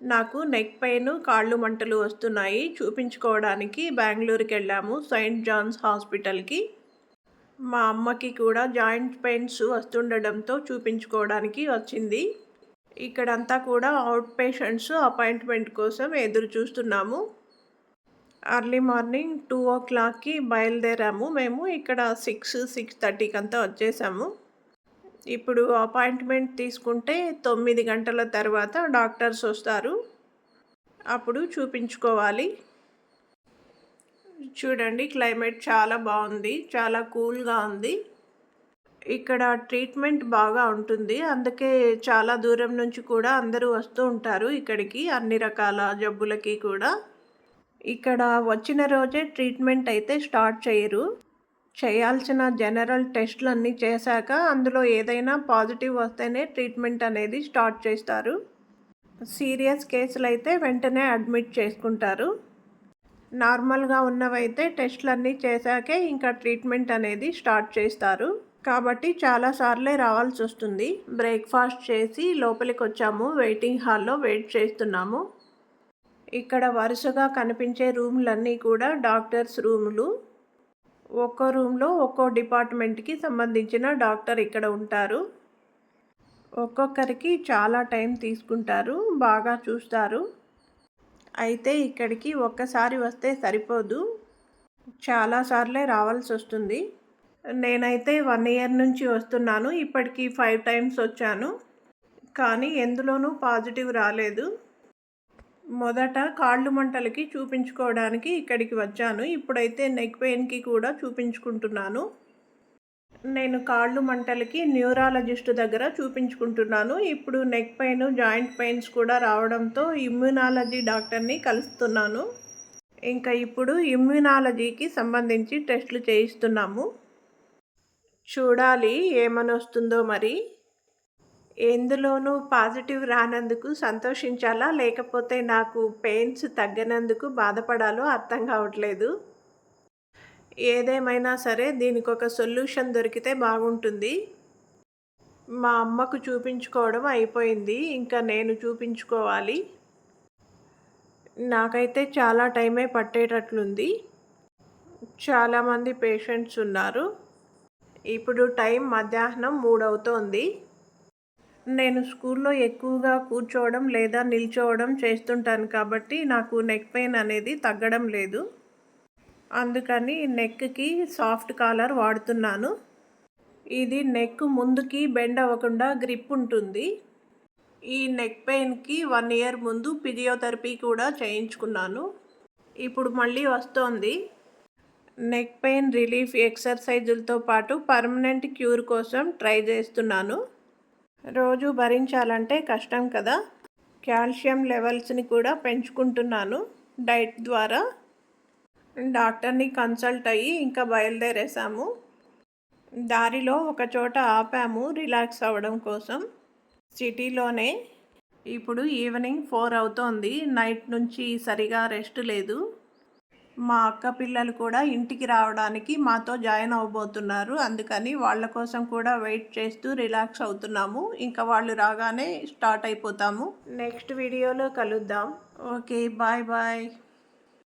నాకు neck pain కాళ్ళు మంటలు వస్తున్నాయి. చూపించుకోవడానికి బెంగళూరుకి వెళ్ళాము సెయింట్ జాన్స్ హాస్పిటల్కి. మా అమ్మకి కూడా జాయింట్ పెయిన్స్ వస్తుండడంతో చూపించుకోవడానికి వచ్చింది. ఇక్కడంతా కూడా అవుట్ పేషెంట్స్ అపాయింట్మెంట్ కోసం ఎదురు చూస్తున్నాము. అర్లీ మార్నింగ్ టూ ఓ క్లాక్కి బయలుదేరాము. మేము ఇక్కడ సిక్స్ సిక్స్ థర్టీకి అంతా వచ్చేసాము. ఇప్పుడు అపాయింట్మెంట్ తీసుకుంటే తొమ్మిది గంటల తర్వాత డాక్టర్స్ వస్తారు. అప్పుడు చూపించుకోవాలి. చూడండి క్లైమేట్ చాలా బాగుంది చాలా కూల్గా ఉంది. ఇక్కడ ట్రీట్మెంట్ బాగా ఉంటుంది. అందుకే చాలా దూరం నుంచి కూడా అందరూ వస్తూ ఉంటారు ఇక్కడికి అన్ని రకాల జబ్బులకి కూడా. ఇక్కడ వచ్చిన రోజే ట్రీట్మెంట్ అయితే స్టార్ట్ చేయరు. చేయాల్సిన జనరల్ టెస్ట్లు అన్నీ చేశాక అందులో ఏదైనా పాజిటివ్ వస్తేనే ట్రీట్మెంట్ అనేది స్టార్ట్ చేస్తారు. సీరియస్ కేసులు అయితే వెంటనే అడ్మిట్ చేసుకుంటారు. నార్మల్గా ఉన్నవైతే టెస్ట్లు అన్నీ చేశాకే ఇంకా ట్రీట్మెంట్ అనేది స్టార్ట్ చేస్తారు. కాబట్టి చాలాసార్లే రావాల్సి వస్తుంది. బ్రేక్ఫాస్ట్ చేసి లోపలికి వచ్చాము వెయిటింగ్ హాల్లో వెయిట్ చేస్తున్నాము. ఇక్కడ వరుసగా కనిపించే రూమ్లన్నీ కూడా డాక్టర్స్ రూములు. ఒక్కో రూమ్లో ఒక్కో డిపార్ట్మెంట్కి సంబంధించిన డాక్టర్ ఇక్కడ ఉంటారు. ఒక్కొక్కరికి చాలా టైం తీసుకుంటారు బాగా చూస్తారు. అయితే ఇక్కడికి ఒక్కసారి వస్తే సరిపోదు. చాలాసార్లే రావాల్సి వస్తుంది. నేనైతే వన్ ఇయర్ నుంచి వస్తున్నాను ఇప్పటికి ఫైవ్ టైమ్స్ వచ్చాను. కానీ ఎందులోనూ పాజిటివ్ రాలేదు. మొదట కాళ్ళు మంటలకి చూపించుకోవడానికి ఇక్కడికి వచ్చాను. ఇప్పుడైతే నెక్ పెయిన్కి కూడా చూపించుకుంటున్నాను. నేను కాళ్ళు మంటలకి న్యూరాలజిస్ట్ దగ్గర చూపించుకుంటున్నాను. ఇప్పుడు నెక్ పెయిన్ జాయింట్ పెయిన్స్ కూడా రావడంతో ఇమ్యూనాలజీ డాక్టర్ని కలుస్తున్నాను. ఇంకా ఇప్పుడు ఇమ్యూనాలజీకి సంబంధించి టెస్టులు చేయిస్తున్నాము. చూడాలి ఏమని వస్తుందో మరి. ఎందులోనూ పాజిటివ్ రానందుకు సంతోషించాలా? లేకపోతే నాకు పెయిన్స్ తగ్గనందుకు బాధపడాలో అర్థం కావట్లేదు. ఏదేమైనా సరే దీనికి ఒక సొల్యూషన్ దొరికితే బాగుంటుంది. మా అమ్మకు చూపించుకోవడం అయిపోయింది. ఇంకా నేను చూపించుకోవాలి. నాకైతే చాలా టైమే పట్టేటట్లుంది. చాలామంది పేషెంట్స్ ఉన్నారు. ఇప్పుడు టైం మధ్యాహ్నం మూడవుతోంది. నేను స్కూల్లో ఎక్కువగా కూర్చోవడం లేదా నిల్చోవడం చేస్తుంటాను కాబట్టి నాకు నెక్ పెయిన్ అనేది తగ్గడం లేదు. అందుకని నెక్కి సాఫ్ట్ కాలర్ వాడుతున్నాను. ఇది నెక్ ముందుకి బెండ్ అవ్వకుండా గ్రిప్ ఉంటుంది. ఈ నెక్ పెయిన్కి వన్ ఇయర్ ముందు ఫిజియోథెరపీ కూడా చేయించుకున్నాను. ఇప్పుడు మళ్ళీ వస్తోంది. నెక్ పెయిన్ రిలీఫ్ ఎక్సర్సైజులతో పాటు పర్మనెంట్ క్యూర్ కోసం ట్రై చేస్తున్నాను. రోజు భరించాలంటే కష్టం కదా. కాల్షియం లెవెల్స్ని కూడా పెంచుకుంటున్నాను డైట్ ద్వారా. డాక్టర్ని కన్సల్ట్ అయ్యి ఇంకా బయలుదేరేసాము దారిలో ఒక చోట ఆపాము రిలాక్స్ అవ్వడం కోసం. సిటీలోనే. ఇప్పుడు ఈవినింగ్ ఫోర్ అవుతోంది. నైట్ నుంచి సరిగా రెస్ట్ లేదు. మా అక్క పిల్లలు కూడా ఇంటికి రావడానికి మాతో జాయిన్ అవ్వబోతున్నారు. అందుకని వాళ్ళ కోసం కూడా వెయిట్ చేస్తూ రిలాక్స్ అవుతున్నాము. ఇంకా వాళ్ళు రాగానే స్టార్ట్ అయిపోతాము. నెక్స్ట్ వీడియోలో కలుద్దాం. Okay bye bye.